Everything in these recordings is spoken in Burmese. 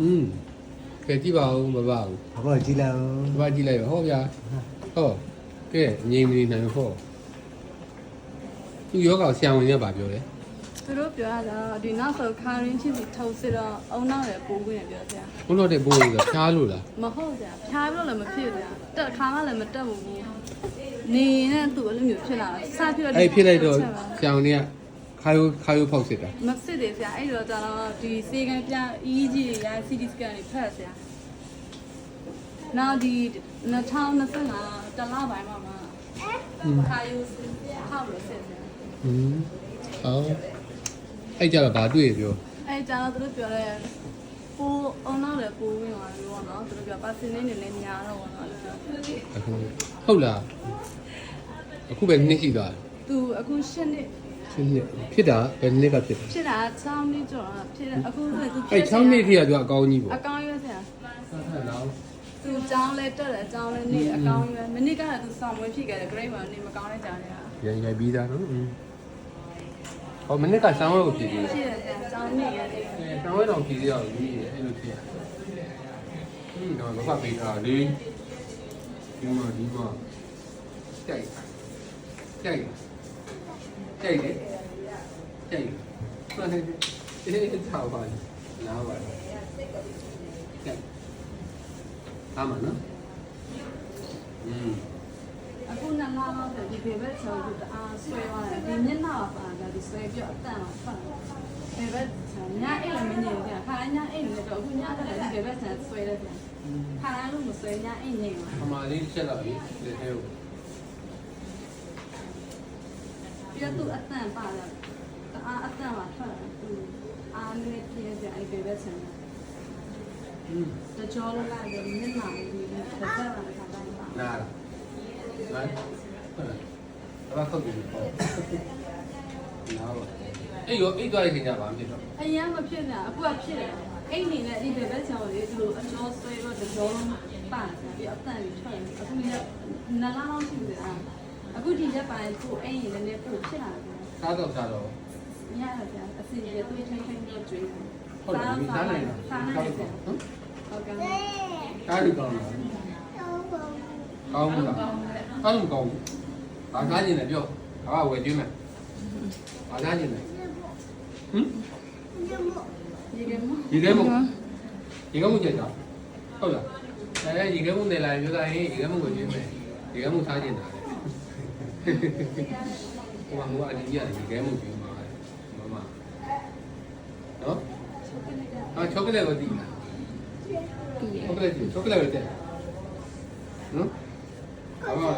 อืมကဲကြည့်ပါဦးမပါဘူးဘာပေါ်ကြည့်လိုက်ဦးဒီမှာကြည့်လိုက်ပါဟောဗျာဟောကဲငြိမ်မနေနိုင်ဘူးဟောသူယောဂဆရာဝန်ကပါပြောတယ်သူတို့ပြောရတာဒီနောက်ဆိုခါရင်းချင်းစီထုတ်စစ်တော့အုံနောက်လည်းပိုးခွင့်ပြောကြဘုလို့တဲ့ဘိုးကဖျားလို့လားမဟုတ်ကြဖျားပြီးတော့လည်းမဖြစ်ကြတက်ခါမှလည်းမတက်ဘူးနေနဲ့သူ့အဲ့လိုမျိုးဖြစ်လာစဖြစ်တော့အဲ့ဖြစ်လိုက်တော့ဆရာဝန်က ခါယိုခါယိုဖောက်စစ်တာမစစ်တယ်ဆရာအဲ့တော့ကျတော့ဒီစေကန်ပြ EEG တွေရ CT scan တွေဖတ်ဆရာနောက်ဒီ2025တလပိုင်းမှာမှာခါယူဟောက်လို့စစ်ဆရာอืมဟောအဲ့ကြတော့ဗာတွေ့ရပြောအဲ့ကျတော့သူတို့ပြောတယ်ပိုးအုံနောက်လည်းပိုးဝင်သွားပြီပေါ့နော်သူတို့ပြောပါစင်းနေနေလည်းညာတော့ပေါ့နော်အဲ့လိုပြောအခုဟုတ်လားအခုပဲနှစ်ရှိသွားတယ်သူအခုရှစ်နှစ် ရှင်းနှစ်ဖြစ်တာဘယ်နှစ်ကဖြစ်တာဖြစ်တာ6နှစ်ကျော်တာဖြစ်တယ်အခုလည်းသူဖြအဲ့စ်6နှစ်ထိကသူကအကောင်းကြီးပေါ့အကောင်းရွက်ဆရာဆက်ထက်လောင်းသူကြောင်းလဲတက်တယ်ကြောင်းလဲနေအကောင်းရွက်မိနစ်ကလည်းသူဆောင်ဝဲဖြစ်ခဲ့တယ် grade မှာနေမကောင်းတဲ့ကြောင်းနေတာရရပြီးသားနော်ဟောမနေ့ကဆောင်းလို့ဖြစ်သေးတယ်ဖြစ်တယ်ဆရာကြောင်းနေရတယ်အဲဆောင်းဝဲတော်ဖြစ်သေးအောင်ပြီးတယ်အဲ့လိုဖြစ်ရဟင်းတော့မဖတ်ပေးတာလေဒီမှာဒီမှာကြိုက်ကြိုက် ကြိုက်တယ်ကြိုက်မှန်တယ်အေးချောက်ပါလာပါကြိုက်အားမနော်อืมအခုနလာတော့ဆိုဒီဘေဘက်ဆိုသူတအားဆွဲသွားတယ်ဒီမျက်နှာပါပါတယ်ဒီဆွဲပြအတန်တော့ဖတ်ဘေဘက်ဆိုညအိတ်လည်းမငြိမ်ဘူးခါတိုင်းညအိတ်လည်းတော့အခုညတက်လည်းဒီဘေဘက်ဆန်ဆွဲတယ်ပြန်ခါတိုင်းလို့မဆွဲညအိတ်ငြိမ်ပါအမလေးတစ်ချက်တော့ဒီဒီထဲကို ပြီးတော့သူအတန်ပါတော့တအားအတန်ပါထွက်တယ်သူအားနဲ့ပြည့်ပြအဲ့ဘေဘက်ဆန်อืมတကြောလုံးလိုက်တော့မျက်နှာလေးဒီတစ်ဖက်ပါခါတိုင်းပါနားလားနားဟုတ်လားဘာခောက်ကြည့်ပေါ့နားပါအေးရောအိတ်သွားတဲ့ခင်ဗျာဘာဖြစ်တော့အရင်မဖြစ်တာအခုကဖြစ်တယ်အိတ်နေနဲ့ဒီဘေဘက်ဆန်ကိုလေသူအကြောဆွဲတော့တကြောလုံးပါပြီးအတန်ကြီးထွက်တယ်အခုညနလာလောက်ရှိတယ်အား အခုဒီရက်ပိုင်းကိုအိမ်ရင်လည်းပို့ဖြစ်လာတယ်စားတော့စားတော့ညရတယ်အစီအပြေတွေးထိုင်ထိုင်တော့ကျွေးတယ်ဟုတ်တယ်မိသားနိုင်တာစားနိုင်တယ်ဟမ်ဟုတ်ကဲ့စားလို့ကောင်းလားကောင်းဘူးလားကောင်းကောင်းဘာစားနေလဲပြောဘာဝယ်ကျွေးမယ်ဘာစားနေလဲဟမ်ဒီကမရေခဲမုတ်ရေခဲမုတ်ကြက်တာဟုတ်လားအဲရေခဲမုတ်နေလာပြောတာဟင်းရေခဲမုတ်ကိုကျွေးမယ်ရေခဲမုတ်စားနေတာလေ ဟိုမှာဟိုအဒီကြီးကရေခဲမုတ်ကျွေးမှာမမနော်ဟာချောကလက်ကိုတည်လားချောကလက်ချောကလက်ပဲတဲ့နော်အော်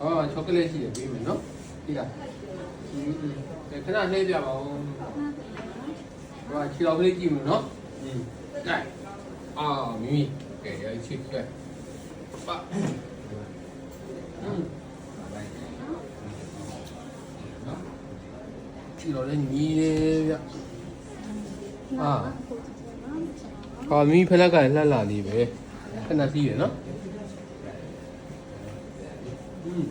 အော်ချောကလက်ရှိရပြီးမယ်နော်ဒီလားခဏနှိမ့်ပြပါဦးဟိုခြေတော်ကလေးကြည့်မယ်နော်อืมကဲအာမီမီကဲရချစ်ကဲပါ ခြေတော်လည်းညီတယ်ဗျအာဟာမီဖလက်ကလည်းလှလှလေးပဲခဏစီးရနော်อืม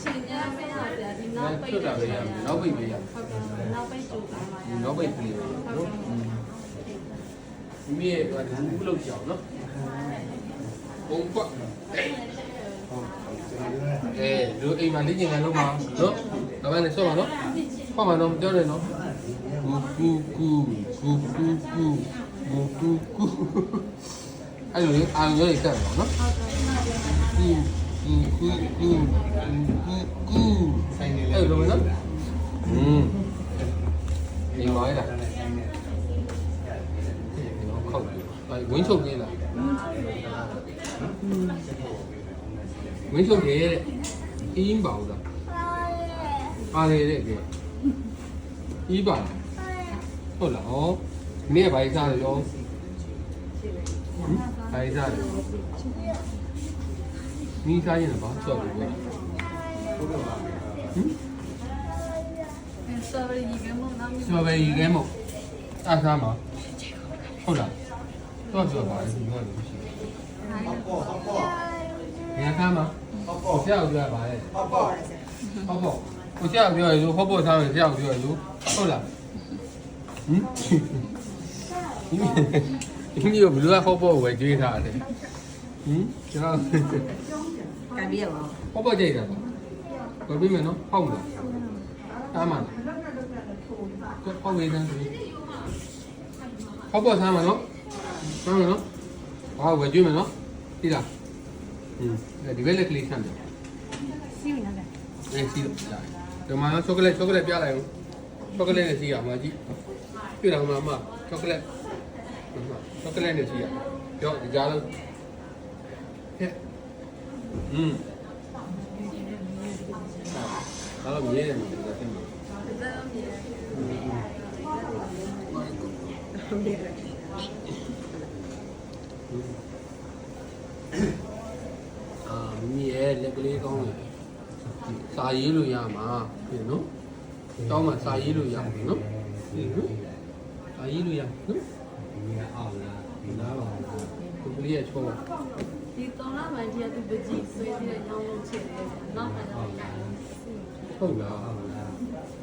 ချိန်ရမရကြဒီနောနောက်က်ပိပိတ်တ်တာပဲရမယ်နောက်ပိတ်ပဲရဟုတ်ကဲ့နောက်ပိတ်တူပါပါရနောက်ပိတ်ပြေးပါနော်မိရဲ့ကဘူးလို့ကြောင်နော်ဘုံကွအဲလူအိမ်မှာလေ့ကျင့်ခန်းလုပ်ပါနော်ဒါမှလည်းဆော့ပါနော် ဟောမှာတော့ပြောတယ်နော်ကူကူကူကူကူကူကူကူအဲ့လိုလေအာရုံရိုက်တက်ပါနော်ကူကူကူကူကူကူဆိုင်နေလေအဲ့လိုနော်อืมဒီမှာလားခောက်ပြီဝင်းချုပ်နေလားဝင်းချုပ်နေတဲ့အင်းပါဦးလားပါတယ်တဲ့ကဲ ပြီးပါလားဟုတ်လားဩဒီနေ့ကဘာကြီးစားလဲရောဘာကြီးစားလဲမိစားရင်ဘာချော်လို့လဲဟုတ်ကဲ့ပါဟင်စတော်ဘယ်ရီကဲမောနာမီစတော်ဘယ်ရီကဲမောအားစားမှာဟုတ်လားတော့ပြောပါလေဒီလိုလို့ရှိတယ်ဟုတ်ကောဟုတ်ကောငါကမှာဟုတ်ကောကြောက်ကြပါလေဟုတ်ကောဟုတ်ကော ကိုဆရာပြောရလို့ဟုတ်ပေါ့သားမယ်ဆရာပြောရလို့ဟုတ်လားဟင်ဒီမျိုးဘယ်လိုဟောပေါ်ဝယ်ကြွေးထားတယ်ဟင်ကျွန်တော်ကန်ပြရပါဟောပေါ်ကြိတ်တာပါဘယ်ပြီးမယ်နော်ဟုတ်လားအားမလားဟောဝေးတယ်ဟောပေါ်ဆမ်းမှာနော်ဆမ်းမှာနော်ဟောဝယ်ကြွေးမယ်နော်ဒီလားဟင်းဒီဘက်လက်ကလေးဆမ်းတယ်စီးနေတယ်အေးစီးတော့ကြာ ဒီမှာချောကလက်ချောကလက်ပြလိုက်အောင်ချောကလက်နဲ့စီးရမှာကြည့်ပြတာမှာမှာချောကလက်ချောကလက်နဲ့စီးရပြောဒီကြားလုံးဟဲ့อืมဟာတော့မြဲတယ်မှာဒါသိမှာဟုတ်တယ်အာမြဲလက်ကလေးကောင်းတယ် စာရေးလို့ရမှာပြင်နော်တောင်းမှာစာရေးလို့ရမှာနော်ပြင်နော်စာရေးလို့ရနော်ဒီကလေးကချောဒီတောင်းလာမှဒီကသူပကြီးဆွေးတဲ့ညောင်းလုံးချက်တယ်နောက်ကတော့ဟုတ်လား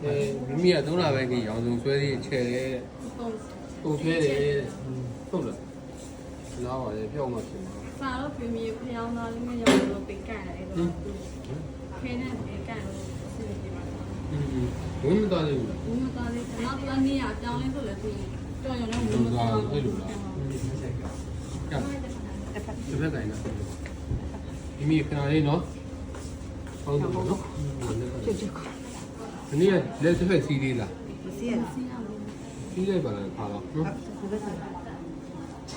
အဲမိမိကသုံးလပဲကြီးရောင်စုံဆွဲသေးချဲတယ်ပုံပုံဆွဲတယ်ဟုတ်လားလာပါလေပြောင်းမှဖြစ်မှာစာတော့ပြမြေဖျောင်းသားလေးမျိုးရောလို့ပိတ်ကန်တယ်တော့ ခဲနဲ့ပိတ်ကန်လို့စီးနေပါတော့อืมဘယ်မှမတော်သေးဘူးလားဘူးမသားလေးနောက်တော့နေရပြောင်းလဲဆိုလည်းသူကြော်ရုံနဲ့ဘူးမသားဘူးကဲတစ်ဖက်ကင်နော်မိမိခဏလေးနော်ဟုတ်တယ်နော်ချွတ်ချွတ်ဒီနေ့လက်တစ်ဖက်စီးသေးလားစီးရစီးရဘူးစီးလိုက်ပါလားခါတော့နော်ဒီဘက်စီး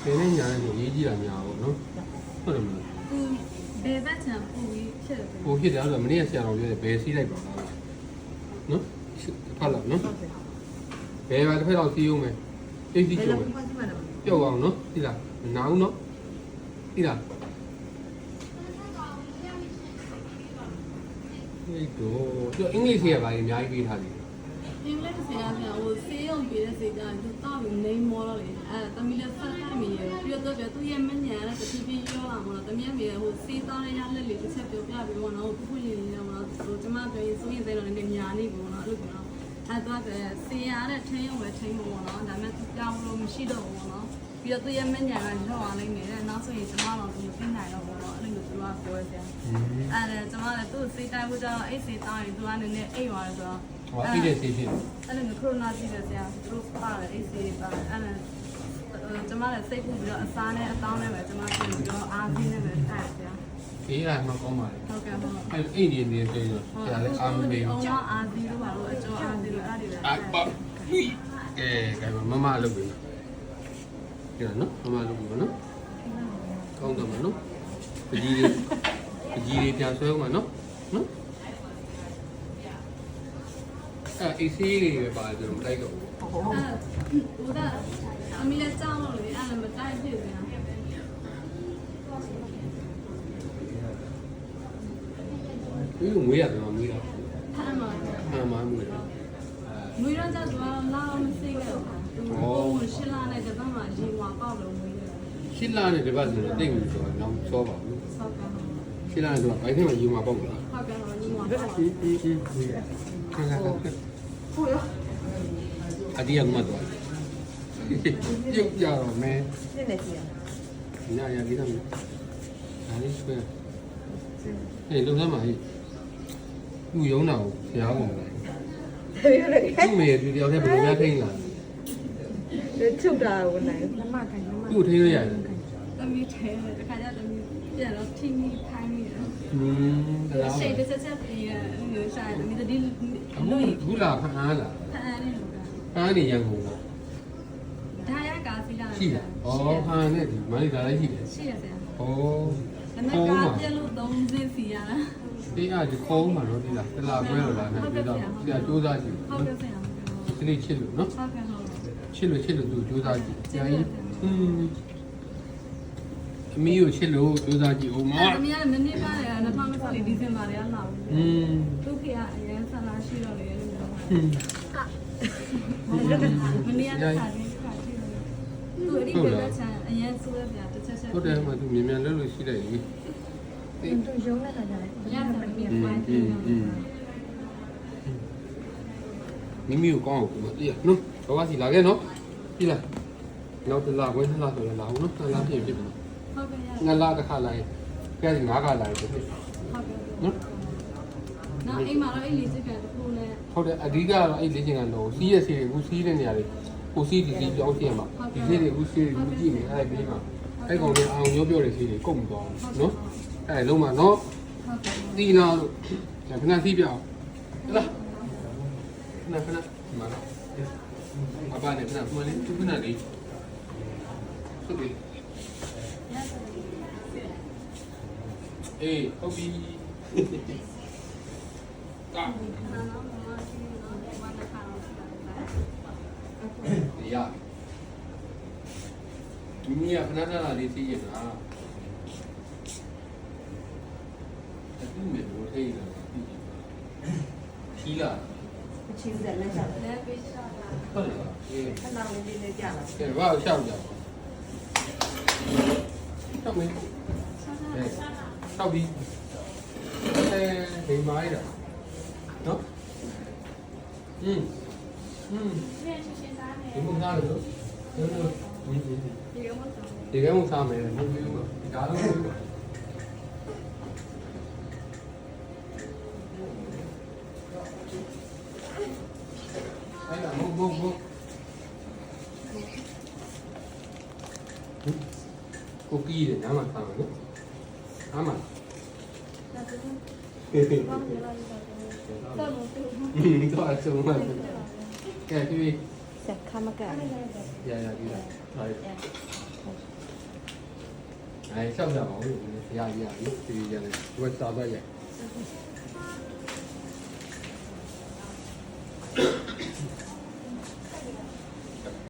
ခင်းနေညာနေရေးကြည့်တာများပေါ့နော်ဟုတ်တယ်မလားသူ ဘယ်ဘက်ချံပူပြီးဖြစ်တယ်ဟိုဖြစ်တယ်အဲ့ဒါမနေ့ကဆရာတော်ပြောတယ်ဘယ်စီးလိုက်ပါလားနော်ဖတ်လောက်နော်ဘယ်ပါတစ်ဖက်တော့စီးအောင်မယ်သိစီဘယ်ကျုံလိုမယ်ဖွင့်စီမှာလဲပြောက်အောင်နော်သိလားမနာဘူးနော်သိလားဒီတော့ပြောအင်္ဂလိပ်ဆရာဘာကြီးအများကြီးပေးထားတယ် အင်္ဂလိပ်ဆရာကဟိုဆေးရုံပြတဲ့စေကြတယ်သူတောက်ပြီးနေမောတော့လေအဲတမီးလည်းဆက်တိုင်းမရပြီးတော့သူရဲ့မညံတဲ့တတိပိရောလာမလို့တမီးမေဟိုစေးသားရရလက်လေးတစ်ချက်ပြောပြပြီးတော့နော်ခုရင်နေတော့ဟိုကျမပြောရင်စိုးရင်တဲ့တော့လည်းညာနေပေါ့နော်အဲ့လိုပေါ့နော်အဲတော့ဆေးရတဲ့ထင်းရုံပဲထင်းပေါ့နော်ဒါပေမဲ့သူပြောင်းလို့မရှိတော့ဘူးပေါ့နော်ပြီးတော့သူရဲ့မညံကလောက်အောင်လိုက်နေတယ်နောက်ဆိုရင်ကျမတော့သူမသိနိုင်တော့ဘူးပေါ့အဲ့လိုမျိုးသူကပြောဆရာအဲ့ဒါကျမလည်းသူ့စိတ်တိုင်းဘူးကျတော့အိတ်စိတ်သားရင်သူကနည်းနည်းအိတ်သွားတယ်ဆိုတော့ ဟောပြီးတဲ့ဆေးဖြစ်တယ်အဲ့လိုမျိုးကိုရိုနာပြည်တယ်ဆရာသူတို့ပါတယ်အိတ်စိတ်ပါတယ်အဲ့ဒါကျမလည်းစိတ်ပူပြီးတော့အစားနဲ့အတောင်းနဲ့ပဲကျမပြင်ပြီးတော့အားကြီးနဲ့ပဲတိုက်ဆရာအေးအဲ့မှကောင်းပါလေဟုတ်ကဲ့ဟုတ်အဲ့အိမ်ဒီနေဆိုရင်ဆရာလည်းအာမပေးအဘူးကျော်အားကြီးလို့ပါလို့အကျော်အားကြီးလို့အဲ့ဒီပဲအာပါဟိအဲကဲမမလုပ်ပြီကျန်နော်မမလုပ်ပြီနော်ကောင်းတယ်မနော်ပကြီးလေးပကြီးလေးပြန်ဆွဲဦးမနော်နော် အဲအေးစီးလေးပဲပါတယ်ကျွန်တော်မတိုက်တော့ဘူးအဲ့ဟိုဒါအမီလည်းကြောင်းလို့လေအဲ့ဒါမတိုက်ဖြစ်ဘူးဒီလိုငွေရတယ်မွေးတာအဲ့မှာအမှန်မွေးတာမွေးတော့ကျတော့လာအောင်မသိခဲ့ဘူးသူကိုရှင်းလာတဲ့တပတ်မှာရေဝါပေါက်လို့မွေးတယ်ရှစ်လာနဲ့ဒီဘက်ဆိုတော့တိတ်ဝင်ဆိုတော့တော့စောပါဘူးဆောက်ကဟုတ်ရှစ်လာနဲ့ဆိုတော့ဘိုင်းထဲမှာယူမှာပေါ့မလားကဲ့တော့ရေဝါပေါက်အင်းအင်းအင်းခါခါခါဟု တ်ရောအတီးရမှတ်သွားပြုတ်ကြတော့မဲနည်းနည်းစီးရညာရပြီးတော့ဒါလေးဆွဲဟေးလုံစမ်းပါဟေးသူ့ရုံးတာကိုဆရာကောင်လိုက်တယ်လေသူ့မေသူတယောက်တည်းဘယ်လိုများထိန်းလာချုပ်တာကိုနိုင်မမခိုင်မမသူ့ထိန်းရရတယ်တမီးထဲတခါကျတမီးပြန်တော့ထိမိခိုင်းမိတယ်อืมဒါ ရှေ့တော့တစ်ချက်ချက်ပြီးရလို့ဆိုင်တမီးတတိအခုခုလာဖမ်းအားလားဖန်နေလို့ဖမ်းနေရန်ကုန်လားဒါရကာစီလာရှိတယ်ဩဖမ်းနေဒီမလေးဒါလည်းရှိတယ်ရှိရစရာဩဒါပေမဲ့ကာပြလို့သုံးစင်းစီရလားတင်းအားဒီခေါင်းမှာတော့ဒီလားတလာပွဲလို့လားနဲ့ပြီးတော့ဆရာစူးစမ်းကြည့်ဟုတ်ကဲ့ဆရာဒီနေ့ချစ်လို့နော်ဟုတ်ကဲ့ဟုတ်ချစ်လို့ချစ်လို့သူစူးစမ်းကြည့်ဆရာကြီးอืม အမီးကိုချစ်လို့စူးစမ်းကြည့်ဦးမအမေကလည်းနည်းနည်းပါးတယ်2024ဒီဇင်ဘာလကလာဘူးอืมသူ့ဖေကအရင်ဆန္ဒရှိတော့လေလို့ပြောပါတယ်မနေ့ကစားနေခါကြည့်လို့သူအရင်ကလည်းချမ်းအရင်ဆိုးရပြတစ်ချက်ချက်ဟုတ်တယ်မှသူမြန်မြန်လုပ်လို့ရှိလိုက်ပြီသူရုံးနေတာကြတယ်ညကမင်းကပိုင်းတယ်မိမိကိုကောင်းအောင်ကိုတိရနော်ဘာဝစီလာခဲ့နော်ပြီလားနောက်တစ်လဝင်းနှစ်လဆိုရင်လာအောင်နော်တစ်လပြည့်ပြီ ဟုတ်ကဲ့ရနှစ်လတစ်ခါလာရင်ကဲငါးခါလာရင်ဖြစ်ဖြစ်ဟုတ်ကဲ့နော်နောက်အိမ်မှာတော့အိမ်လေးစကန်တစ်ခုနဲ့ဟုတ်တယ်အဓိကတော့အဲ့လေ့ကျင့်ကတော့စီးရစီးတွေအခုစီးတဲ့နေရာတွေကိုစီးဒီစီးပြောင်းစီးရမှာဒီစီးတွေအခုစီးတွေအခုကြည့်နေအဲ့ဒီဘေးမှာအဲ့ကောင်တွေအောင်ရောပြောတဲ့စီးတွေကုန်မသွားဘူးနော်အဲ့လုံးမှာနော်ဟုတ်ကဲ့တီနာလို့ခဏစီးပြအောင်ဟလာခဏခဏဒီမှာအပါနဲ့ခဏမလေးသူခဏလေးဟုတ်ပြီ အေးဟုတ်ပြီတာတရားဒီမိကခဏခဏလေးသိရတာအတူမဲ့လို့ထိရတာသိရတာထီးလာချင်းစက်လက်ချလက်ပေးချတာဟုတ်လားခဏလေးလေးကြာလာတယ်ဘာလို့ရှောက်ကြလဲ က်မင်း ဆက်တာ အဲရှောက်ပြီးအဲဒီမိုင်းတာနော်อืมอืมဒီမသားလို့ဒီလိုဒီဒီ ဒီကမှတော့ ဒီကဲမစားမယ်ဘုံပြီးတော့ဒီကားလုံး ကိုကီးတယ်နားမှာထားမယ်နော်နားမှာဒါတူဟေးဟေးဘာလို့လဲတော့လို့တူอืมတော့အဆုံးမှာကဲပြီးစက်ခမကရရပြီးတော့ဟာအဲရှောက်ကြပါဦးရရရဒီရတယ်ဝတ်စားတော့ရ